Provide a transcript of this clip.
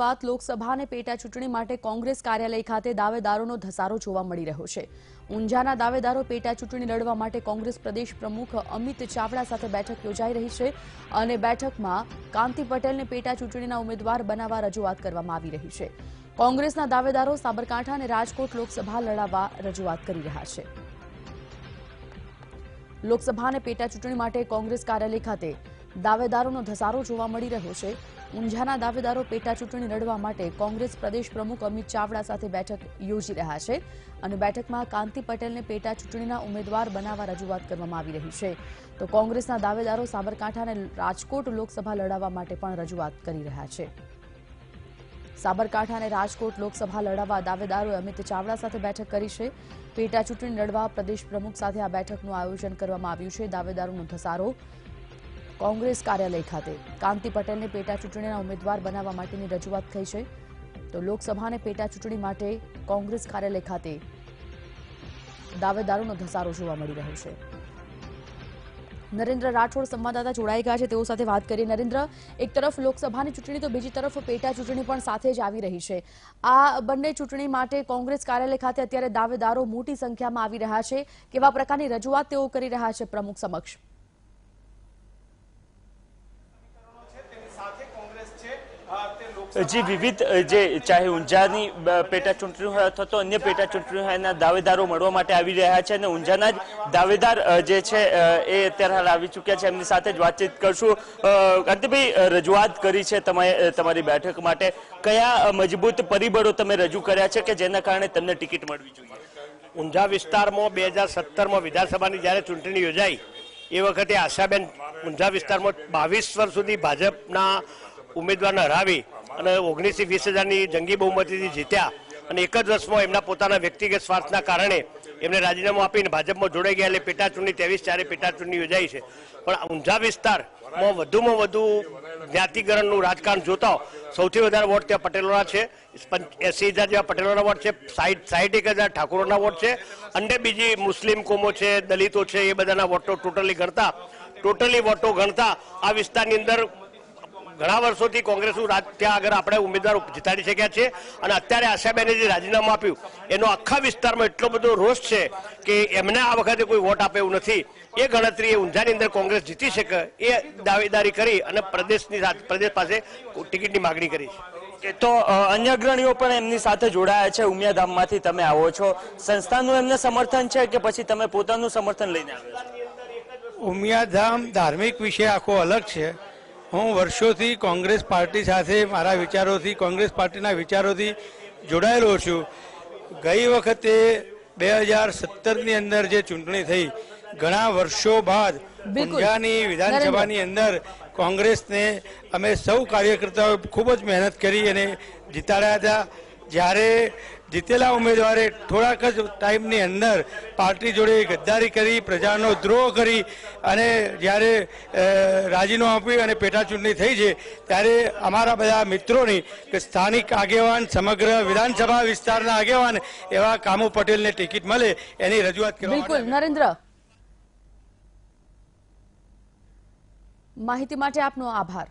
વાત લોકસભા પેટા ચૂંટણી માટે કોંગ્રેસ કાર્યાલય ખાતે દાવેદારોનો ધસારો જોવા મળી રહ્યો છે. ઊંઝાના દાવેદારો પેટા ચૂંટણી લડવા માટે કોંગ્રેસ પ્રદેશ પ્રમુખ અમિત ચાવડા સાથે બેઠક યોજાઈ રહી છે અને બેઠકમાં કાંતિ પટેલને પેટા ચૂંટણીના ઉમેદવાર બનાવવા રજૂઆત કરવામાં આવી રહી છે. કોંગ્રેસના દાવેદારો સાબરકાંઠા અને રાજકોટ લોકસભા લડાવવા રજૂઆત કરી રહ્યા છે. લોકસભા અને પેટા ચૂંટણી માટે કોંગ્રેસ કાર્યાલય ખાતે દાવેદારોનો ધસારો જોવા મળી રહ્યો છે. ઊંઝાના દાવેદારો પેટા ચૂંટણી લડવા માટે કોંગ્રેસ પ્રદેશ પ્રમુખ અમિત ચાવડા સાથે બેઠક યોજી રહ્યા છે અને બેઠકમાં કાંતિ પટેલને પેટા ચૂંટણીના ઉમેદવાર બનાવવા રજૂઆત કરવામાં આવી રહી છે. તો કોંગ્રેસના દાવેદારો સાબરકાંઠા અને રાજકોટ લોકસભા લડાવવા માટે પણ રજૂઆત કરી રહ્યા છે. સાબરકાંઠા અને રાજકોટ લોકસભા લડાવવા દાવેદારોએ અમિત ચાવડા સાથે બેઠક કરી છે. પેટા ચૂંટણી લડવા પ્રદેશ પ્રમુખ સાથે આ બેઠકનું આયોજન કરવામાં આવ્યું છે. દાવેદારોનો ધસારો કોંગ્રેસ કાર્યાલય ખાતે. કાંતિ પટેલને પેટા ચૂંટણીના ઉમેદવાર બનાવવા માટેની રજૂઆત થઈ છે. તો લોકસભાને પેટા ચૂંટણી માટે કોંગ્રેસ કાર્યાલય ખાતે દાવેદારોનો ધસારો જોવા મળી રહ્યો છે. નરેન્દ્ર રાઠોડ સંવાદદાતા જોડાઈ ગયા છે. તેઓ સાથે વાત કરીએ. નરેન્દ્ર, એક તરફ લોકસભાની ચૂંટણી તો બીજી તરફ પેટા ચૂંટણી પણ સાથે જ આવી રહી છે. આ બંને ચૂંટણી માટે કોંગ્રેસ કાર્યાલય ખાતે અત્યારે દાવેદારો મોટી સંખ્યામાં આવી રહ્યા છે. કેવા પ્રકારની રજૂઆત તેઓ કરી રહ્યા છે પ્રમુખ સમક્ષ? જે, વિવિધ જે ચાહે ઊંઝાની પેટા ચૂંટણી હોય અથવા તો અન્ય પેટા ચૂંટણી હોય, એના દાવેદારો મળવા માટે આવી રહ્યા છે અને ઊંઝાના જ દાવેદાર જે છે એ અત્યારે હાલ આવી ચૂક્યા છે. એમની સાથે જ વાતચીત કરશું. કાંતિભાઈ રજૂઆત કરી છે તમે તમારી બેઠક માટે. કયા મજબૂત પરિબળો તમે રજૂ કર્યા છે કે જેના કારણે તમને ટિકિટ મળવી જોઈએ? ઊંઝા વિસ્તારમાં બે હજાર સત્તરમાં વિધાનસભાની જ્યારે ચૂંટણી યોજાઈ, એ વખતે આશાબેન ઊંઝા વિસ્તારમાં બાવીસ વર્ષ સુધી ભાજપના ઉમેદવારને હરાવી અને ઓગણીસથી વીસ હજારની જંગી બહુમતીથી જીત્યા અને એક જ વર્ષમાં એમના પોતાના વ્યક્તિગત સ્વાર્થના કારણે એમને રાજીનામું આપીને ભાજપમાં જોડાઈ ગયા એટલે પેટા ચૂંટણી ત્રેવીસ ચારે પેટા યોજાઈ છે. પણ ઊંઝા વિસ્તારમાં વધુમાં વધુ જ્ઞાતિકરણનું રાજકારણ જોતા સૌથી વધારે વોટ ત્યાં પટેલોના છે. એસી હજાર જેવા પટેલોના વોટ છે સાહીઠ સાઠ એક હજાર ઠાકોરોના વોટ છે. અને બીજી મુસ્લિમ કોમો છે, દલિતો છે, એ બધાના વોટો ટોટલી ગણતા, ટોટલી વોટો ગણતા આ વિસ્તારની અંદર ઘણા વર્ષોથી કોંગ્રેસનું રાજ ત્યાં આગળ આપણે ઉમેદવાર જીતાડી શક્યા છે અને અત્યારે આશાબેને જે રાજીનામું આપ્યું એનો આખા વિસ્તારમાં એટલો બધો રોષ છે કે એમને આ વખતે કોઈ વોટ આપે એવું નથી. એ ગણતરી એ ઊંઝાની અંદર કોંગ્રેસ જીતી શકે એ દાવેદારી કરી અને પ્રદેશની પ્રદેશ પાસે ટિકિટની માગણી કરી છે. તો અન્ય અગ્રણીઓ પણ એમની સાથે જોડાયા છે. ઉમિયાધામમાંથી તમે આવો છો. સંસ્થાનું એમને સમર્થન છે કે પછી તમે પોતાનું સમર્થન લઈને આવ્યા છો? ઉમિયાધામ ધાર્મિક વિષય આખો અલગ છે. હું વર્ષોથી કોંગ્રેસ પાર્ટી સાથે મારા વિચારોથી કોંગ્રેસ પાર્ટીના વિચારોથી જોડાયેલો છું. ગઈ વખતે બે હજાર સત્તરની અંદર જે ચૂંટણી થઈ ઘણા વર્ષો બાદ. ઊંઝાની વિધાનસભાની અંદર કોંગ્રેસને અમે સૌ કાર્યકર્તાઓ ખૂબ જ મહેનત કરી અને જીતાડ્યા હતા. જ્યારે જીતેલા ઉમેદવારે થોડાક જ ટાઈમની અંદર પાર્ટી જોડે ગદ્દારી કરી પ્રજાનો દ્રોહ કરી અને જ્યારે રાજીનો આપી આપ્યું અને પેટાચૂંટણી થઈ છે ત્યારે અમારા બધા મિત્રોની કે સ્થાનિક આગેવાન સમગ્ર વિધાનસભા વિસ્તારના આગેવાન એવા કામુ પટેલને ટિકિટ મળે એની રજૂઆત કરવા બિલકુલ. નરેન્દ્ર. માહિતી માટે આપનો આભાર.